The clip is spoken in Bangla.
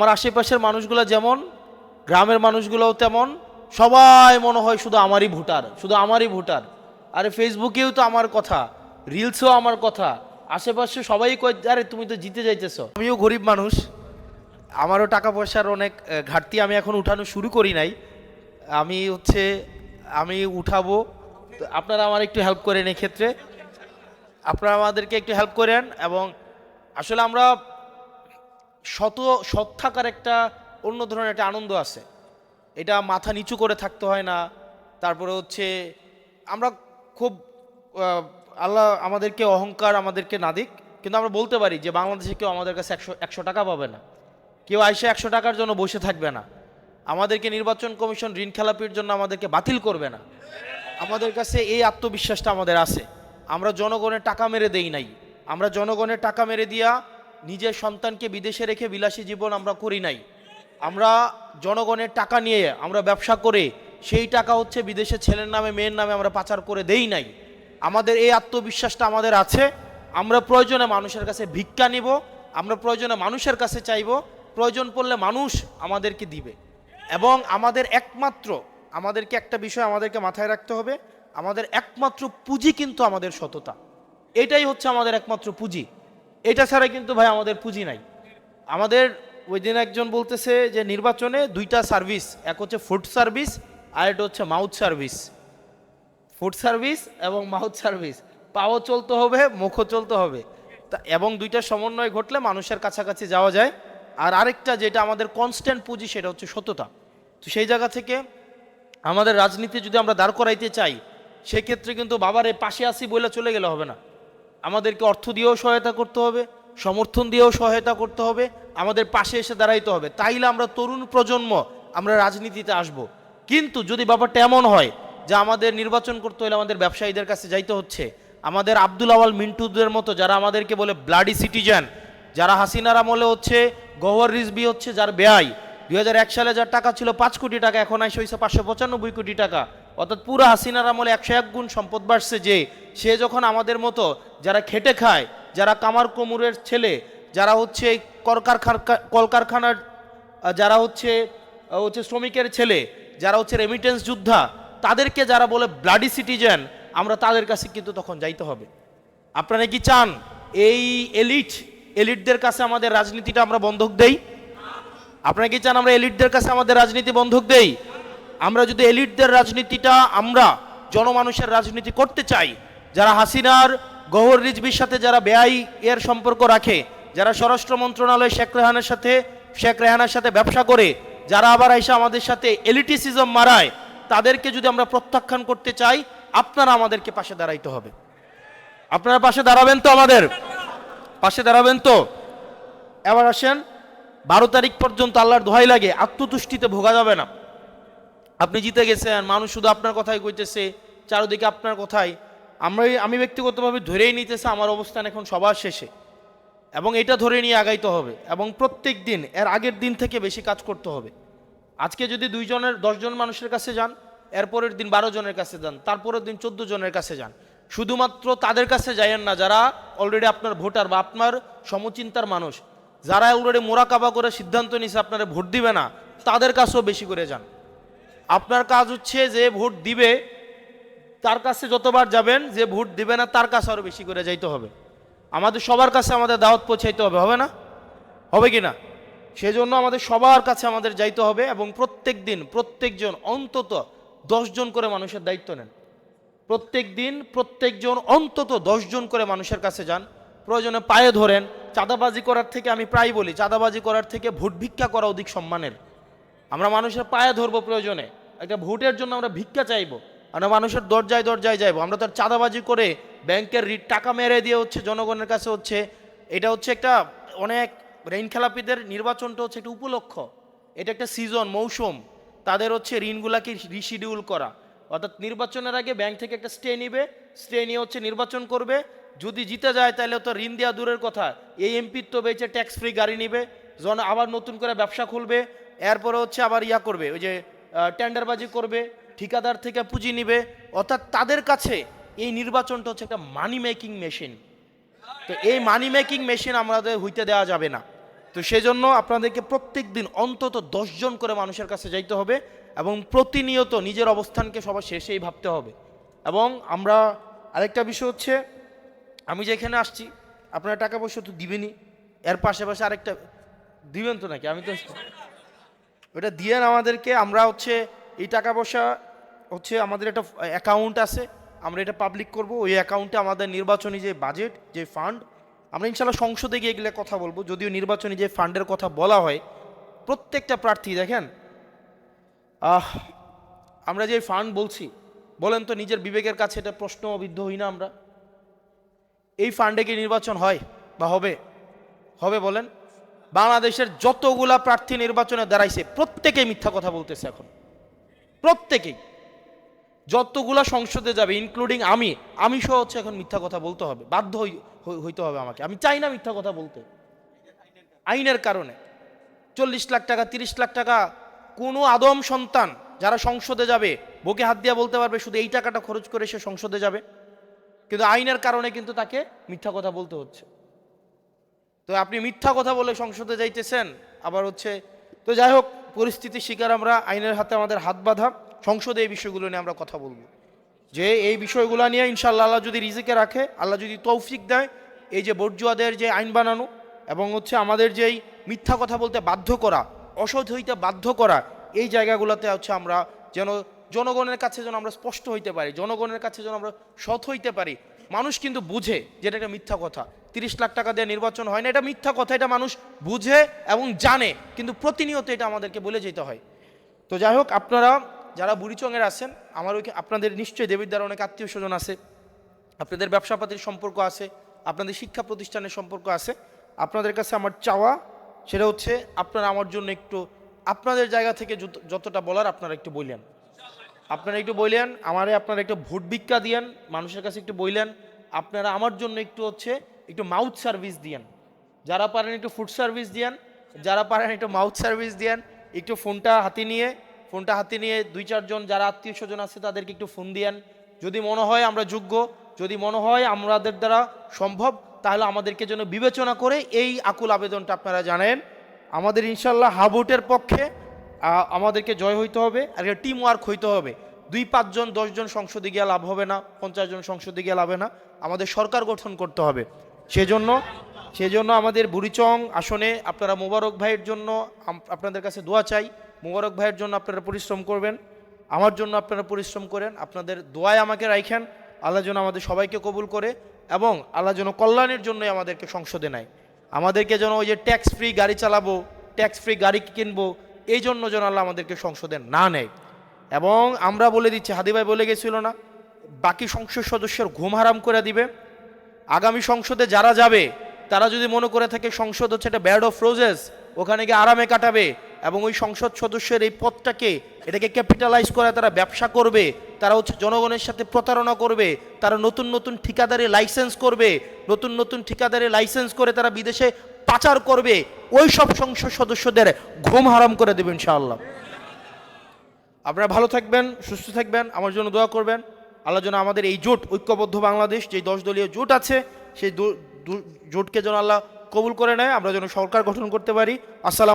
আমার আশেপাশের মানুষগুলো যেমন, গ্রামের মানুষগুলোও তেমন, সবাই মনে হয় শুধু আমারই ভোটার, শুধু আমারই ভোটার। আরে ফেসবুকেও তো আমার কথা, রিলসও আমার কথা, আশেপাশে সবাই কয়, আরে তুমি তো জিতে যাইতেছো। আমিও গরিব মানুষ, আমারও টাকা পয়সার অনেক ঘাটতি আমি এখন উঠানো শুরু করি নাই। আমি হচ্ছে, আমি উঠাবো। আপনারা আমার একটু হেল্প করেন এক্ষেত্রে। আপনারা আমাদেরকে একটু হেল্প করেন এবং আসলে আমরা শত সৎ থাকার একটা অন্য ধরনের একটা আনন্দ আছে। এটা মাথা নিচু করে থাকতে হয় না। তারপরে হচ্ছে আমরা খুব আল্লাহ আমাদেরকে অহংকার আমাদেরকে না দিক, কিন্তু আমরা বলতে পারি যে বাংলাদেশে কেউ আমাদের কাছে একশো একশো টাকা পাবে না। কেউ আইসে একশো টাকার জন্য বসে থাকবে না। আমাদেরকে নির্বাচন কমিশন ঋণ খেলাপির জন্য আমাদেরকে বাতিল করবে না। আমাদের কাছে এই আত্মবিশ্বাসটা আমাদের আছে। আমরা জনগণের টাকা মেরে দেই নাই। আমরা জনগণের টাকা মেরে দিয়া নিজের সন্তানকে বিদেশে রেখে বিলাসী জীবন আমরা করি নাই। আমরা জনগণের টাকা নিয়ে আমরা ব্যবসা করে সেই টাকা হচ্ছে বিদেশে ছেলের নামে, মেয়ের নামে আমরা পাচার করে দেই নাই। আমাদের এই আত্মবিশ্বাসটা আমাদের আছে। আমরা প্রয়োজনে মানুষের কাছে ভিক্ষা নিব, আমরা প্রয়োজনে মানুষের কাছে চাইব, প্রয়োজন পড়লে মানুষ আমাদেরকে দিবে। এবং আমাদের একমাত্র, আমাদেরকে একটা বিষয় আমাদেরকে মাথায় রাখতে হবে, আমাদের একমাত্র পুঁজি কিন্তু আমাদের সততা। এটাই হচ্ছে আমাদের একমাত্র পুঁজি। এটা ছাড়া কিন্তু ভাই আমাদের পুঁজি নাই। আমাদের ওই দিন একজন বলতেছে যে নির্বাচনে দুইটা সার্ভিস এক হচ্ছে ফুড সার্ভিস আর এটা হচ্ছে মাউথ সার্ভিস ফুড সার্ভিস এবং মাউথ সার্ভিস পাও চলতে হবে, মুখও চলতে হবে। তা এবং দুইটা সমন্বয় ঘটলে মানুষের কাছাকাছি যাওয়া যায়। আর আরেকটা যেটা আমাদের কনস্ট্যান্ট পুঁজি, সেটা হচ্ছে সততা। তো সেই জায়গা থেকে আমাদের রাজনীতি যদি আমরা দাঁড় করাইতে চাই, সেক্ষেত্রে কিন্তু বাবারে পাশে আসি বলে চলে গেলে হবে না। আমাদেরকে অর্থ দিয়েও সহায়তা করতে হবে, সমর্থন দিয়েও সহায়তা করতে হবে, আমাদের পাশে এসে দাঁড়াইতে হবে। তাইলে আমরা তরুণ প্রজন্ম, আমরা রাজনীতিতে আসব। কিন্তু যদি ব্যাপারটা এমন হয় যে আমাদের নির্বাচন করতে হলে আমাদের ব্যবসায়ীদের কাছে যাইতে হচ্ছে, আমাদের আব্দুল আওয়াল মিন্টুদের মতো যারা আমাদেরকে বলে ব্লাডি সিটিজেন যারা হাসিনার আমলে হচ্ছে গওয়ার রিজবি হচ্ছে, যার ব্যয় দুই হাজার এক সালে যার টাকা ছিল পাঁচ কোটি টাকা, এখন আসে হয়েছে পাঁচশো পঁচানব্বই কোটি টাকা। অর্থাৎ পুরো হাসিনার আমলে একশো এক গুণ সম্পদ বাড়ছে যে, সে যখন আমাদের মতো যারা খেটে খায়, যারা কামার কোমরের ছেলে, যারা হচ্ছে কলকারখানা, কলকারখানার, যারা হচ্ছে হচ্ছে শ্রমিকের ছেলে, যারা হচ্ছে রেমিটেন্স যোদ্ধা, তাদেরকে যারা বলে ব্লাডি সিটিজেন আমরা তাদের কাছে কিন্তু তখন যাইতে হবে। আপনারা কি চান এই এলিট এলিটদের কাছে আমাদের রাজনীতিটা আমরা বন্ধক দেই? আপনারা কি চান আমরা এলিটদের কাছে আমাদের রাজনীতি বন্ধক দেই? আমরা যদি এলিটদের রাজনীতিটা আমরা জনমানুষের রাজনীতি করতে চাই, যারা হাসিনার, গহর রিজবির সাথে যারা বেআই এর সম্পর্ক রাখে, যারা স্বরাষ্ট্র মন্ত্রণালয় শেখ রেহানের সাথে, শেখ রেহানার সাথে ব্যবসা করে, যারা আবার আইসা আমাদের সাথে এলিটিসিজম মারায়, তাদেরকে যদি আমরা প্রত্যাখ্যান করতে চাই, আপনারা আমাদেরকে পাশে দাঁড়াইতে হবে। আপনারা পাশে দাঁড়াবেন তো আমাদের? পাশে দাঁড়াবেন তো? এবার আসেন, বারো তারিখ পর্যন্ত আল্লাহর দোহাই লাগে, আত্মতুষ্টিতে ভোগা যাবে না। আপনি জিতে গেছেন, মানুষ শুধু আপনার কথাই কইতেছে, চারদিকে আপনার কথাই। আমরা আমি ব্যক্তিগতভাবে ধরেই নিতেছে, আমার অবস্থান এখন সবার শেষে। এবং এটা ধরে নিয়ে আগাইতে হবে, এবং প্রত্যেক দিন, এর আগের দিন থেকে বেশি কাজ করতে হবে। আজকে যদি দুইজনের দশজন মানুষের কাছে যান এরপরের দিন বারো জনের কাছে যান তারপরের দিন চোদ্দ জনের কাছে যান। শুধুমাত্র তাদের কাছে যাইয়েন না, যারা অলরেডি আপনার ভোটার বা আপনার সমচিন্তার মানুষ, যারা অলরেডি মোরাকাবা করে সিদ্ধান্ত নিছে আপনারা ভোট দিবে না, তাদের কাছেও বেশি করে যান। আপনার কাজ হচ্ছে যে ভোট দিবে, তার কাছে যতবার যাবেন, যে ভোট দিবে না, তার কাছে আরও বেশি করে যাইতে হবে। আমাদের সবার কাছে আমাদের দাওয়াত পৌঁছাইতে হবে হবে না? হবে কি না? সেজন্য আমাদের সবার কাছে আমাদের যাইতে হবে এবং প্রত্যেক দিন প্রত্যেকজন, অন্তত দশজন করে মানুষের দায়িত্ব নেন। প্রত্যেক দিন প্রত্যেকজন, অন্তত দশজন করে মানুষের কাছে যান। প্রয়োজনে পায়ে ধরেন। চাঁদাবাজি করার থেকে আমি প্রায় বলি, চাঁদাবাজি করার থেকে ভোট ভিক্ষা করা অধিক সম্মানের। আমরা মানুষের পায়ে ধরবো প্রয়োজনে। একটা ভোটের জন্য আমরা ভিক্ষা চাইব। আমরা মানুষের দরজায় দরজায় যাইবো। আমরা তো আর চাঁদাবাজি করে ব্যাংকের ঋণ টাকা মেরে দিয়ে হচ্ছে জনগণের কাছে হচ্ছে, এটা হচ্ছে একটা অনেক ঋণ খেলাপিদের নির্বাচনটা হচ্ছে একটা উপলক্ষ। এটা একটা সিজন মৌসুম। তাদের হচ্ছে ঋণগুলাকে রিশিডিউল করা। অর্থাৎ নির্বাচনের আগে ব্যাংক থেকে একটা স্টে নিবে। স্টে নিয়ে হচ্ছে নির্বাচন করবে। যদি জিতে যায় তাহলে তো ঋণ দেওয়া দূরের কথা। এই এমপির তো বেঁচে ট্যাক্স ফ্রি গাড়ি নিবে। জন আবার নতুন করে ব্যবসা খুলবে। এরপরে হচ্ছে আবার ইয়া করবে। ওই যে টেন্ডারবাজি করবে, ঠিকাদার থেকে পুঁজি নিবে, অর্থাৎ তাদের কাছে এই নির্বাচনটা হচ্ছে একটা মানি মেকিং মেশিন তো এই মানি মেকিং মেশিন আমাদের হইতে দেওয়া যাবে না। তো সেই জন্য আপনাদেরকে প্রত্যেক দিন অন্তত দশজন করে মানুষের কাছে যাইতে হবে এবং প্রতিনিয়ত নিজের অবস্থানকে সবার শেষেই ভাবতে হবে। এবং আমরা আরেকটা বিষয় হচ্ছে, আমি যেখানে আসছি, আপনারা টাকা পয়সা তো দিবেনি এর পাশাপাশি আরেকটা, দিবেন তো নাকি? আমি তো ওটা দিয়েন আমাদেরকে, আমরা হচ্ছে এই টাকা পয়সা হচ্ছে আমাদের একটা অ্যাকাউন্ট আছে, আমরা এটা পাবলিক করব। ওই অ্যাকাউন্টে আমাদের নির্বাচনী যে বাজেট যে ফান্ড আমরা ইনশাল্লাহ সংসদে গিয়ে এগুলো কথা বলব। যদিও নির্বাচনী যে ফান্ডের কথা বলা হয়, প্রত্যেকটা প্রার্থী দেখেন, আহ, আমরা যে ফান্ড বলছি, বলেন তো নিজের বিবেকের কাছে এটা প্রশ্ন অবিদ্ধ হই না আমরা? এই ফান্ডে কি নির্বাচন হয় বা হবে? হবে বলেন। বাংলাদেশের যতগুলা প্রার্থী নির্বাচনে দাঁড়াইছে, প্রত্যেকেই মিথ্যা কথা বলতেছে এখন। প্রত্যেকেই। যতগুলা সংসদে যাবে ইনক্লুডিং আমি আমি সহ হচ্ছে এখন মিথ্যা কথা বলতে হবে। বাধ্য হই- হই- হইতে হবে আমাকে। আমি চাই না মিথ্যা কথা বলতে। আইনের কারণে। চল্লিশ লাখ টাকা, তিরিশ লাখ টাকা, কোনো আদম সন্তান যারা সংসদে যাবে বকে হাত দিয়ে বলতে পারবে, শুধু এই টাকাটা খরচ করে সে সংসদে যাবে। কিন্তু আইনের কারণে কিন্তু তাকে মিথ্যা কথা বলতে হচ্ছে। তো আপনি মিথ্যা কথা বলে সংসদে যাইতেছেন, আবার হচ্ছে, তো যাই হোক, পরিস্থিতির শিকার আমরা, আইনের হাতে আমাদের হাত বাঁধা, সংসদে এই বিষয়গুলো নিয়ে আমরা কথা বলব। যে এই বিষয়গুলো নিয়ে ইনশাল্লাহ আল্লাহ যদি রিজিকে রাখে, আল্লাহ যদি তৌফিক দেয়, এই যে বর্জুয়াদের যে আইন বানানো, এবং হচ্ছে আমাদের যেই মিথ্যা কথা বলতে বাধ্য করা, অসৎ হইতে বাধ্য করা, এই জায়গাগুলোতে হচ্ছে আমরা যেন জনগণের কাছে যেন আমরা স্পষ্ট হইতে পারি, জনগণের কাছে যেন আমরা সৎ হইতে পারি। মানুষ কিন্তু বুঝে যেটা একটা মিথ্যা কথা। তিরিশ লাখ টাকা দিয়ে নির্বাচন হয় না, এটা মিথ্যা কথা, এটা মানুষ বুঝে এবং জানে, কিন্তু প্রতিনিয়ত এটা আমাদেরকে বলে যেতে হয়। তো যাই হোক, আপনারা যারা বুড়িচংয়ের আছেন, আমার ওই আপনাদের নিশ্চয়ই দেবিদ্বার অনেক আত্মীয় স্বজন আছে, আপনাদের ব্যবসাপাতির সম্পর্ক আছে, আপনাদের শিক্ষা প্রতিষ্ঠানের সম্পর্ক আছে, আপনাদের কাছে আমার চাওয়া সেটা হচ্ছে আপনারা আমার জন্য একটু, আপনাদের জায়গা থেকে যত- যতটা বলার আপনারা একটু বললেন আপনারা একটু বললেন আমারে আপনারা একটু ভোট ভিক্ষা দিয়েন, মানুষের কাছে একটু বললেন আপনারা আমার জন্য একটু হচ্ছে একটু মাউথ সার্ভিস দিয়েন। যারা পারেন একটু ফুড সার্ভিস দিয়েন, যারা পারেন একটু মাউথ সার্ভিস দিয়েন, একটু ফোনটা হাতে নিয়ে, ফোনটা হাতে নিয়ে দুই চারজন যারা আত্মীয় স্বজন আছে তাদেরকে একটু ফোন দিয়েন। যদি মনে হয় আমরা যোগ্য, যদি মনে হয় আমাদের দ্বারা সম্ভব, তাহলে আমাদেরকে যেন বিবেচনা করে এই আকুল আবেদনটা আপনারা জানেন। আমাদের ইনশাল্লাহ হাবুটের পক্ষে আমাদেরকে জয় হইতে হবে আর টিম ওয়ার্ক হইতে হবে। দুই পাঁচজন দশজন সংসদে গিয়ে লাভ হবে না, পঞ্চাশ জন সংসদে গিয়ে লাভ হবে না। আমাদের সরকার গঠন করতে হবে। সেজন্য সেজন্য আমাদের বুড়িচং আসনে আপনারা মোবারক ভাইয়ের জন্য আপনাদের কাছে দোয়া চাই। মোবারক ভাইয়ের জন্য আপনারা পরিশ্রম করবেন, আমার জন্য আপনারা পরিশ্রম করেন, আপনাদের দোয়ায় আমাকে রাখেন আল্লাহ যেন আমাদের সবাইকে কবুল করে এবং আল্লাহ যেন কল্যাণের জন্যই আমাদেরকে সংসদে নেয়। আমাদেরকে যেন ওই যে ট্যাক্স ফ্রি গাড়ি চালাবো ট্যাক্স ফ্রি গাড়ি কিনবো, এই জন্য যেন আল্লাহ আমাদেরকে সংসদে না নেয়। এবং আমরা বলে দিচ্ছি, হাদি ভাই বলে গেছিল না, বাকি সংসদ সদস্যের ঘুম হারাম করে দিবে। আগামী সংসদে যারা যাবে, তারা যদি মনে করে থাকে সংসদ হচ্ছে একটা ব্যাড অফ রোজেস ওখানে গিয়ে আরামে কাটাবে এবং ওই সংসদ সদস্যের এই পদটাকে, এটাকে ক্যাপিটালাইজ করে তারা ব্যবসা করবে, তারা হচ্ছে জনগণের সাথে প্রতারণা করবে, তারা নতুন নতুন ঠিকাদারি লাইসেন্স করবে, নতুন নতুন ঠিকাদারি লাইসেন্স করে তারা বিদেশে পাচার করবে ওই সব সংসদ সদস্যদের ঘুম হারাম করে দেবেন ইনশাআল্লাহ। আপনারা ভালো থাকবেন, সুস্থ থাকবেন, আমার জন্য দোয়া করবেন। আল্লাহ যেন আমাদের এই জোট, ঐক্যবদ্ধ বাংলাদেশ, যে দশ দলীয় জোট আছে, সেই জোটকে যেন আল্লাহ কবুল করে নেয়, আমরা যেন সরকার গঠন করতে পারি। আসসালাম